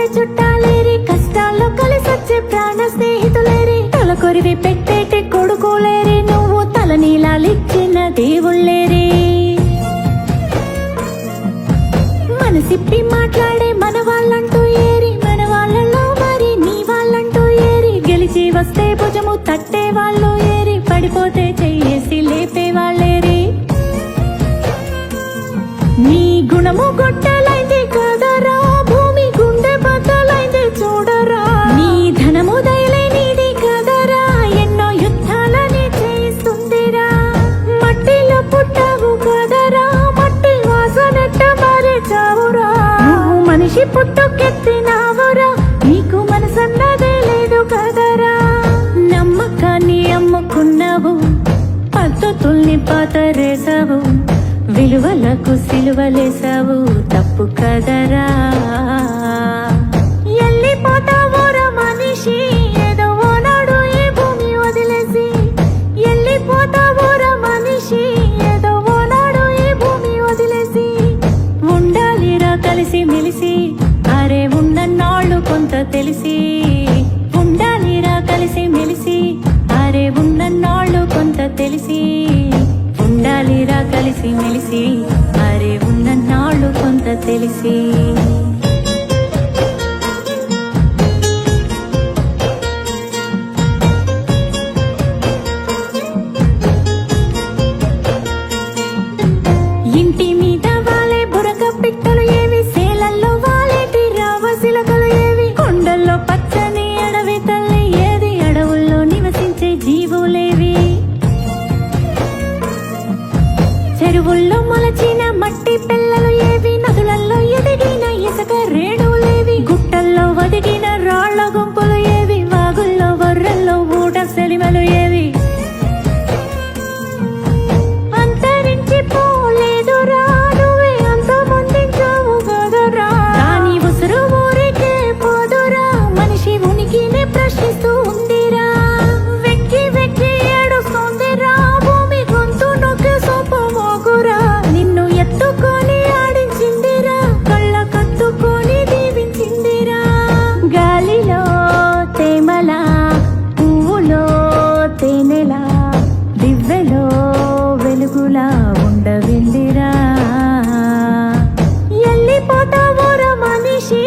వచ్చే చుట్టాలేరి కష్టాల్లో కలిసొచ్చే ప్రాణ స్నేహితులేరి. తల కొరివి పెట్టేటి కొడుకులేరి నువ్వు తల నీలాలిచ్చిన దేవుళ్ళేరి మనసిప్పి మాట్లాడే మన వాళ్ళంటూ ఏరి మన వాళ్ళలో మరి నీ వాళ్ళంటూ ఏరి. గెలిచి వస్తే భుజము తట్టే వాళ్ళు ఏరి పడిపోతే చెయ్యేసి లేపే వాళ్ళేరి నీ గుణము గొట్టలైంది మనిషి నీకు మనసన్నదే లేదు కదరా. నమ్మకాన్ని అమ్ముకున్నావు పద్ధతుల్ని పాతరేసావు విలువలకు సిలువలేసావు తప్పు కదరా. కలిసి ఉండాలిరా కలిసి మెలిసి అరే ఉన్నన్నాళ్ళు కొంత తెలిసి. ఉండాలిరా కలిసి మెలిసి అరే ఉన్నన్నాళ్ళు కొంత తెలిసి. చెరువుల్లో మొలచిన మట్టి పిల్లలు ఏవి నదులల్లో ఎదిగిన ఇసుక రేణువులే. వెలుగులా ఉండవెళ్ళిరా ఎల్లిపోతావోరా మనిషి?